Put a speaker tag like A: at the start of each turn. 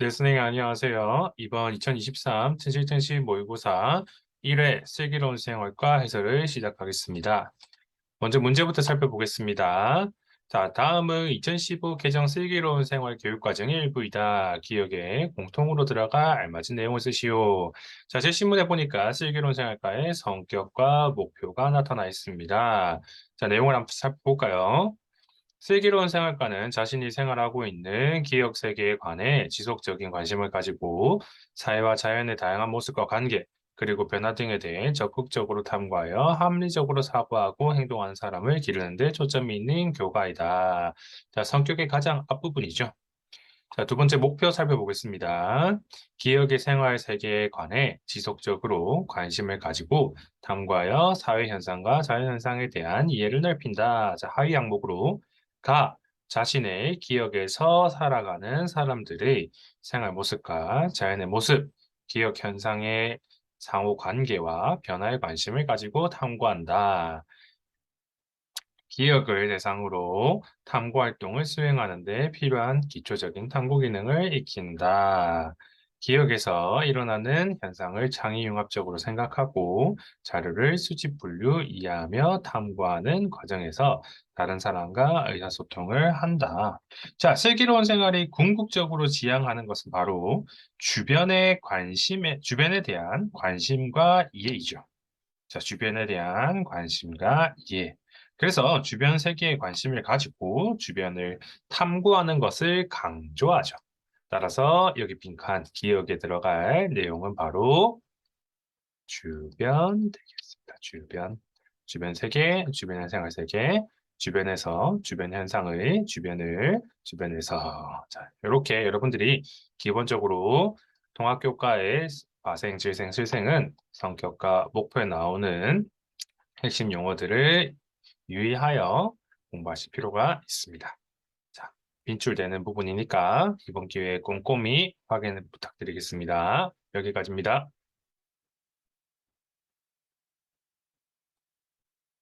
A: 네, 선생님 안녕하세요. 이번 2023 진실텐시 모의고사 1회 슬기로운 생활과 해설을 시작하겠습니다. 먼저 문제부터 살펴보겠습니다. 자, 다음은 2015 개정 슬기로운 생활 교육과정의 일부이다. 기억에 공통으로 들어가 알맞은 내용을 쓰시오. 자, 제 신문에 보니까 슬기로운 생활과의 성격과 목표가 나타나 있습니다. 자, 내용을 한번 살펴볼까요? 슬기로운 생활과는 자신이 생활하고 있는 기억 세계에 관해 지속적인 관심을 가지고 사회와 자연의 다양한 모습과 관계, 그리고 변화 등에 대해 적극적으로 탐구하여 합리적으로 사고하고 행동하는 사람을 기르는 데 초점이 있는 교과이다. 자, 성격의 가장 앞부분이죠. 자, 두 번째 목표 살펴보겠습니다. 기억의 생활 세계에 관해 지속적으로 관심을 가지고 탐구하여 사회 현상과 자연 현상에 대한 이해를 넓힌다. 자, 하위 항목으로 가 자신의 기억에서 살아가는 사람들의 생활 모습과 자연의 모습, 기억 현상의 상호 관계와 변화에 관심을 가지고 탐구한다. 기억을 대상으로 탐구 활동을 수행하는 데 필요한 기초적인 탐구 기능을 익힌다. 기억에서 일어나는 현상을 창의융합적으로 생각하고 자료를 수집 분류 이해하며 탐구하는 과정에서 다른 사람과 의사소통을 한다. 자, 슬기로운 생활이 궁극적으로 지향하는 것은 바로 주변의 관심에, 주변에 대한 관심과 이해이죠. 자, 주변에 대한 관심과 이해. 그래서 주변 세계에 관심을 가지고 주변을 탐구하는 것을 강조하죠. 따라서 여기 빈칸 기억에 들어갈 내용은 바로 주변 되겠습니다. 주변. 주변 세계, 주변의 생활 세계, 주변에서 주변 현상의 주변을 주변에서 자 이렇게 여러분들이 기본적으로 통합교과의 과생, 질생, 실생은 성격과 목표에 나오는 핵심 용어들을 유의하여 공부하실 필요가 있습니다. 빈출되는 부분이니까 이번 기회에 꼼꼼히 확인 부탁드리겠습니다. 여기까지입니다.